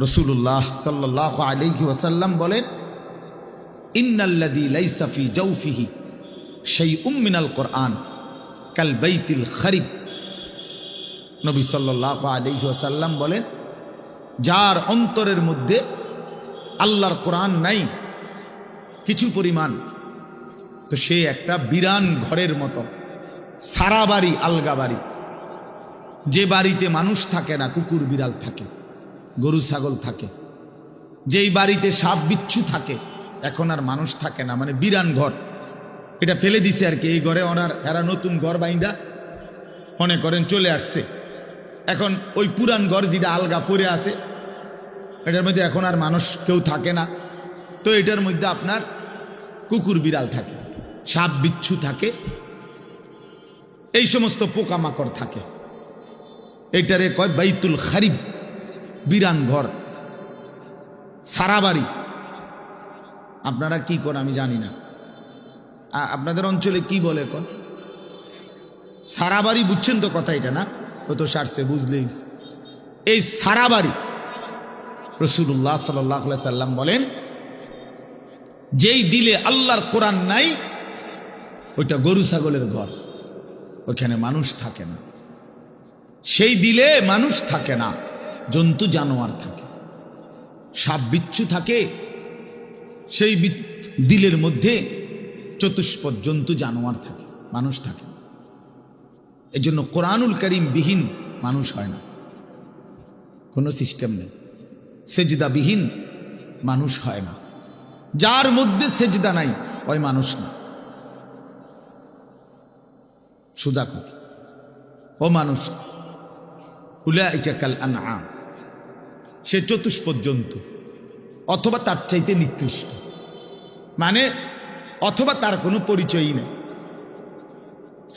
রসুল্লাহ সাল্লাহ আলিহি ওয়াসাল্লাম বলেন ইন্নাল্লাদি লাইসাফি জৌফিহি সেই উম্মিনাল কোরআন কাল বাইতিল খরিব। নবী সাল্লাহ আলিহি ওয়াসাল্লাম বলেন, যার অন্তরের মধ্যে আল্লাহর কোরআন নাই, কিছু পরিমাণ, তো সে একটা বিরান ঘরের মতো, সারা বাড়ি আলগা বাড়ি। যে বাড়িতে মানুষ থাকে না, কুকুর বিড়াল থাকে। গরু, ছাগল থাকে। যেই বাড়িতে সাপ, বিচ্ছু থাকে, এখন আর মানুষ থাকে না মানে বিরান ঘর। এটা ফেলে দিছে আর কি, এই ঘরে ওনার এরা নতুন ঘর বাইন্দা, মনে করেন চলে আসছে। এখন ওই পুরান ঘর যেটা আলগা পড়ে আছে, এটার মধ্যে এখন আর মানুষ কেউ থাকে না। তো এটার মধ্যে আপনার কুকুর, বিড়াল থাকে, সাপ, বিচ্ছু থাকে, এই সমস্ত পোকামাকড় থাকে। এইটারে কয় বাইতুল খারিব। বিরান ঘর সারা বাড়ি আপনারা কি করেন আমি জানি না। আপনাদের অঞ্চলে কি বলে এখন? সারা বাড়ি বুঝছেন তো কথা এটা না? ও তো সারছে, বুঝলেই। এই সারা বাড়ি রসুল্লাহ সাল্লাহ সাল্লাম বলেন, যেই দিলে আল্লাহর কোরআন নাই, ওইটা গরু ছাগলের ঘর। ওইখানে মানুষ থাকে না। সেই দিলে মানুষ থাকে না। জন্তু জানোয়ার থাকে। সাপ বিচ্ছু থাকে। সেই দিলের মধ্যে চতুষ্পদ জন্তু জানোয়ার থাকে, মানুষ থাকে। এই জন্য কোরআনুল করিম বিহীন মানুষ হয় না। কোনো সিস্টেম নেই। সেজদা বিহীন মানুষ হয় না। যার মধ্যে সেজদা নাই, ওই মানুষ না। সোজা ও মানুষ, উলাইকা কাল সে চতুষ্পদ জন্তু অথবা তার চাইতে নিকৃষ্ট। মানে অথবা তার কোনো পরিচয়ই নেই।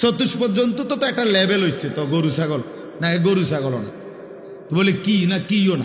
চতুষ্পদ পর্যন্ত তো তো একটা লেভেল হয়েছে তো, গরু, ছাগল। না গরু ছাগলও না। বলে, কি না, কিও না।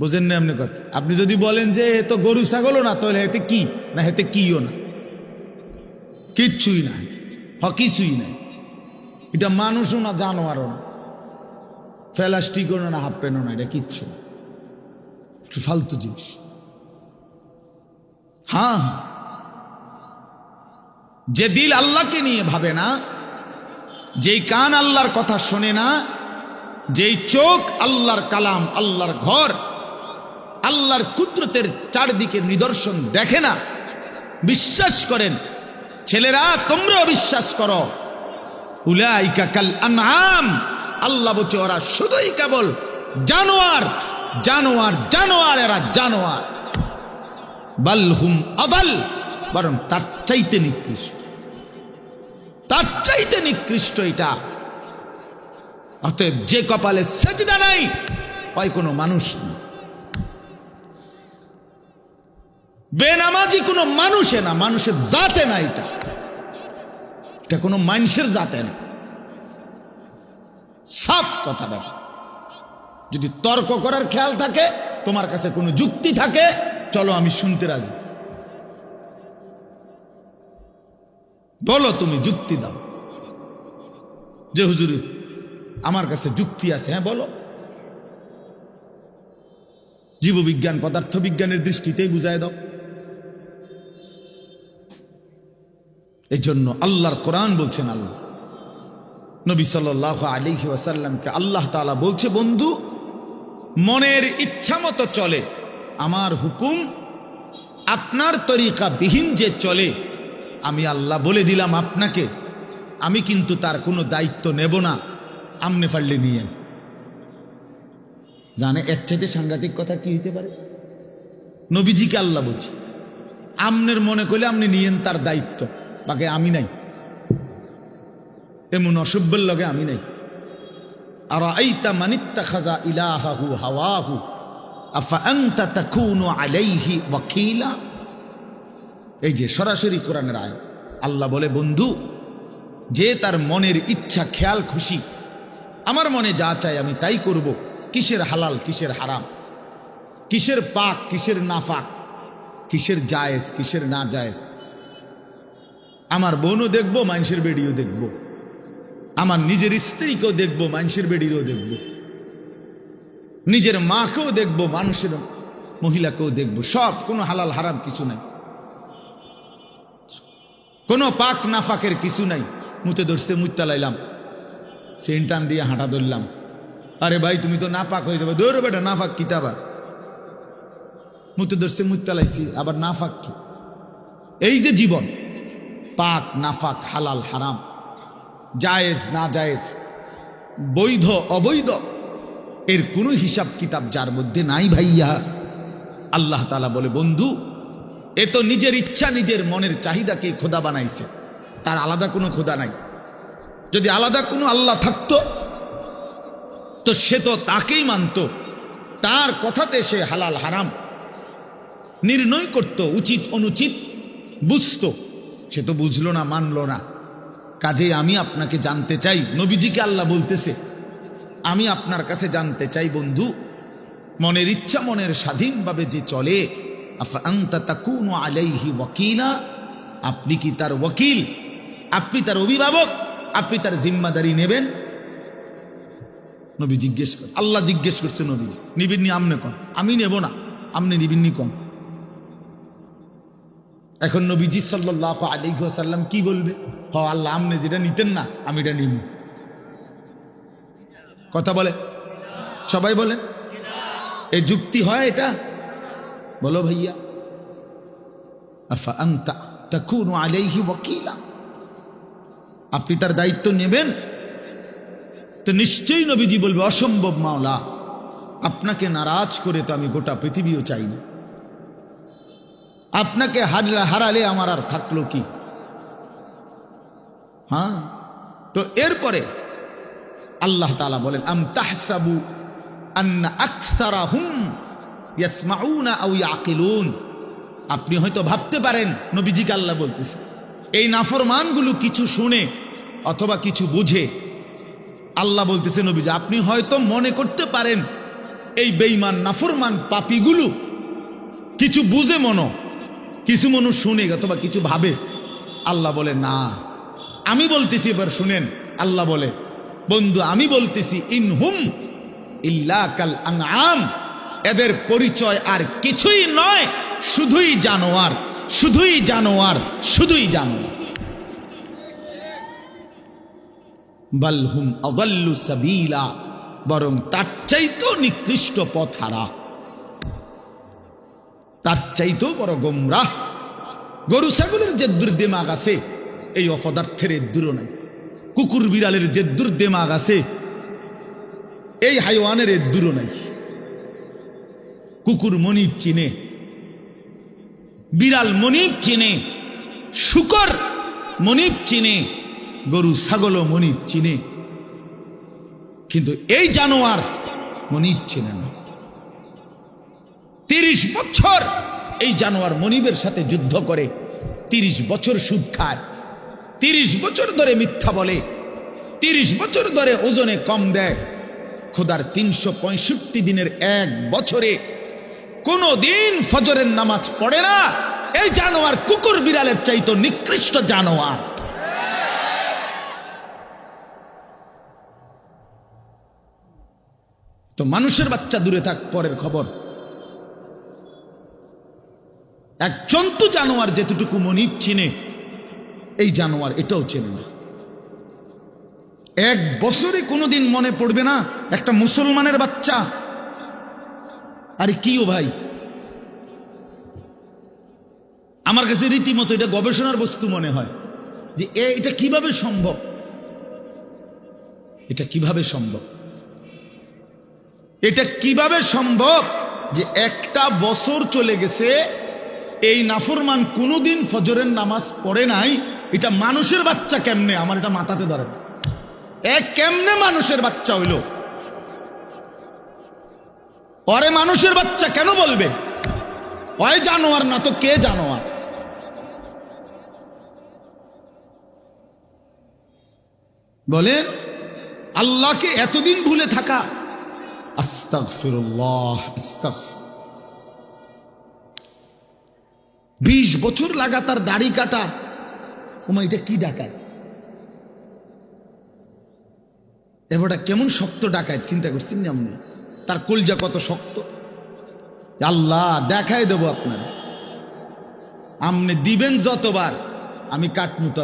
বুঝেন না এমনি কথা? আপনি যদি বলেন যে, এ তো গরু, ছাগলও না, তাহলে এতে কি? না হেতে কিও না। কিচ্ছুই নাই হ কিছুই নাই। এটা মানুষও না, জানোয়ারও না। প্লাস্টিকও না, হাফ প্যানও না এটা কিচ্ছু একটু ফালতু জিনিস। হ্যাঁ। যে দিল আল্লাহকে নিয়ে ভাবে না, যেই কান আল্লাহর কথা শোনে না, যেই চোখ আল্লাহর কালাম, আল্লাহর ঘর, আল্লাহর কুদরতের চারদিকের নিদর্শন দেখে না, বিশ্বাস করেন, ছেলেরা তোমরাও বিশ্বাস করো। উলাইকা কাল আনআম আল্লাহ বলছে, ওরা শুধুই কেবল জানোয়ার জানোয়ার জানোয়ার, এরা জানোয়ার। বালহুম আদাল, বরং তার চাইতে নিকৃষ্ট। তার চাইতে নিকৃষ্ট এটা। অতএব যে কপালে সেজদা নাই, ওই কোনো মানুষ না বেনামাজি কোনো মানুষে না, মানুষের জাতে না এটা। এটা কোনো মানুষের জাতে না। সাফ কথা ব্যাপার যদি তর্ক করার খেয়াল থাকে, তোমার কাছে কোনো যুক্তি থাকে, চলো আমি শুনতে রাজি। বলো তুমি যুক্তি দাও। যে হুজুর, আমার কাছে যুক্তি আছে হ্যাঁ বলো। জীববিজ্ঞান, পদার্থবিজ্ঞানের দৃষ্টিতেই বুঝায় দাও। এই জন্য আল্লাহর কোরআন বলছেন আল্লাহ নবী সাল আলিহি ওয়াসাল্লামকে আল্লাহ তালা বলছে, বন্ধু, মনের ইচ্ছা মতো চলে। আমার হুকুম, আপনার তরিকা বিহীন যে চলে, আমি আল্লাহ বলে দিলাম আপনাকে। আমি কিন্তু তার কোনো দায়িত্ব নেব না। আমনে পারলে নিয়ে। জানে এর চাইতে সাংঘাতিক কথা কি হইতে পারে? নবীজিকে আল্লাহ বলছে, আমনের মনে করলে আপনি নিয়েন তার দায়িত্ব, বাকি আমি নাই। এমন অসভ্যের লগে আমি নাই। আর আইতা মানিত্তা খাজা ইলাহাহু হাওয়াহু এই যে সরাসরি কোরআনের আয় আল্লাহ বলে, বন্ধু, যে তার মনের ইচ্ছা, খেয়াল, খুশি, আমার মনে যা চাই আমি তাই করব। কিসের হালাল, কিসের হারাম? কিসের পাক, কিসের নাফাক? কিসের জায়েজ, কিসের না জায়েজ? আমার বোনও দেখব, মানুষের বেডিও দেখব। আমার নিজের স্ত্রীকেও দেখব, মানুষের বেডিরও দেখব। নিজের মাকেও দেখব, মানুষের মহিলাকেও দেখব। সব, কোনো হালাল হারাম কিছু নাই। কোনো পাক নাফাকের কিছু নাই। মুতে ধরছে মুত্তা লাইলাম সেন্টান দিয়ে হাঁটা ধরলাম। আরে ভাই, তুমি তো নাপাক হয়ে যাবে। দৌড় বেটা, নাফাক কিতাবার মুতে ধরছে মুত্তা লাইছি আবার নাফাক কি? এই যে জীবন, পাক, নাফাক, হালাল, হারাম। জায়েজ, না জায়েজ? বৈধ, অবৈধ? এর কোনো হিসাব কিতাব যার মধ্যে নাই ভাইয়া। আল্লাহ তালা বলে, বন্ধু, এ তো নিজের ইচ্ছা, নিজের মনের চাহিদাকে খোদা বানাইছে। তার আলাদা কোনো খোদা নাই। যদি আলাদা কোনো আল্লাহ থাকতো, তো সে তো তাকেই মানত। তার কথাতে সে হালাল, হারাম। নির্ণয় করত, উচিত, অনুচিত, বুঝতো। সে তো বুঝলো না, মানলো না। কাজে আমি আপনাকে জানতে চাই। নবীজিকে আল্লাহ বলতেছে, আমি আপনার কাছে জানতে চাই বন্ধু, মনের ইচ্ছা, মনের স্বাধীনভাবে যে চলে আলাইহি ওয়াকিলা, আপনি কি তার ওয়াকিল? আপনি তার অভিভাবক? আপনি তার জিম্মাদারি নেবেন? নবী জিজ্ঞেস করে, আল্লাহ জিজ্ঞেস করছে নবীজি নিবিন্নি আমনে কন আমি নেব না, আমনে নিবিন্নি কম। এখন নবীজি সাল্লাহ আলিহাসাল্লাম কি বলবে? হ, আল্লাহ, আমনে যেটা নিতেন না, আমি এটা নিব কথা বলে? সবাই বলেন? এ যুক্তি হয় এটা? বলো ভাইয়া। আফা আন্তা তাকুনু আলাইহি ওয়াকিলা। আপনি তার দায়িত্ব নেবেন? তো নিশ্চয়ই নবীজি বলবে, অসম্ভব মাওলা, আপনাকে নারাজ করে তো আমি গোটা পৃথিবীও চাই না। আপনাকে হারালে আমার আর থাকল কি? হ্যাঁ? তো এরপরে আল্লাহ তালা বলেন, আম তাহসাবু আন্না আকসারা হুম আপনি হয়তো ভাবতে পারেন, নবীজিকে আল্লাহ বলতেছে, এই নাফরমানগুলো কিছু শুনে অথবা কিছু বুঝে আল্লাহ বলতেছে নবীজি, আপনি হয়তো মনে করতে পারেন, এই বেইমান নাফরমান পাপিগুলো কিছু বুঝে মনো, কিছু মানুষ শুনে অথবা কিছু ভাবে। আল্লাহ বলে, না। আমি বলতেছি, এবার শুনেন, আল্লাহ বলে, বন্ধু, আমি বলতেছি ইনহুম ইল্লা কাল এদের পরিচয় আর কিছুই নয়, শুধুই জানোয়ার শুধুই জানোয়ার শুধুই জানোয়ার। বালহুম অগল্লু সাবিলা, বরং তার চাইতেও নিকৃষ্ট পথ হারা তার চাইতেও বড় গোমরাহ। গরু, ছাগলের যে দুর্দেমাগ আছে এই অপদার্থের এদ্দুরও নাই। কুকুর বিড়ালের যে দুর্দেমাগ আছে, এই হাইওয়ানের এদ্দুরও নাই। কুকুর মনিব চিনে, বিড়াল মনিব চিনে, শুকর মনিব চিনে, গরু ছাগলও মনিব চিনে। কিন্তু এই জানোয়ার মনিব চিনে না। তিরিশ বছর এই জানোয়ার মনিবের সাথে যুদ্ধ করে, তিরিশ বছর সুদ খায়। তিরিশ বছর ধরে মিথ্যা বলে, তিরিশ বছর ধরে ওজনে কম দেয়। খোদার তিনশো পঁয়ষট্টি দিনের এক বছরে কোনো দিন ফজরের নামাজ পড়ে না। এই জানোয়ার কুকুর বিড়ালের চাইতো নিকৃষ্ট জানোয়ার। তো মানুষের বাচ্চা দূরে থাক, পরের খবর। এক জন্তু জানোয়ার যেতটুকু মনিব চিনে এই জানোয়ার, এটাও চেনে না। এক বছরে কোনোদিন মনে পড়বে না একটা মুসলমানের বাচ্চা। আরে কি ও ভাই? আমার কাছে রীতিমতো এটা গবেষণার বস্তু মনে হয় যে এটা কীভাবে সম্ভব? এটা কীভাবে সম্ভব? এটা কীভাবে সম্ভব যে একটা বছর চলে গেছে, এই নাফরমান কোনোদিন ফজরের নামাজ পড়ে নাই এটা মানুষের বাচ্চা কেমনে? আমার এটা মাথাতে ধরে। এ কেমনে মানুষের বাচ্চা হইল? পরে মানুষের বাচ্চা কেন বলবে? ওই জানোয়ার না তো কে জানোয়ার? বলেন, আল্লাহকে এতদিন ভুলে থাকা। বিশ বছর লাগাতার দাড়ি কাটা ওমা, এটা কি ডাকায় এবারটা কেমন শক্ত ডাকায় চিন্তা করছেন না আপনি? তার কলজা কত শক্ত? আল্লাহ দেখায় দেব আপনার। আপনি দিবেন যতবার, আমি কাটমু তত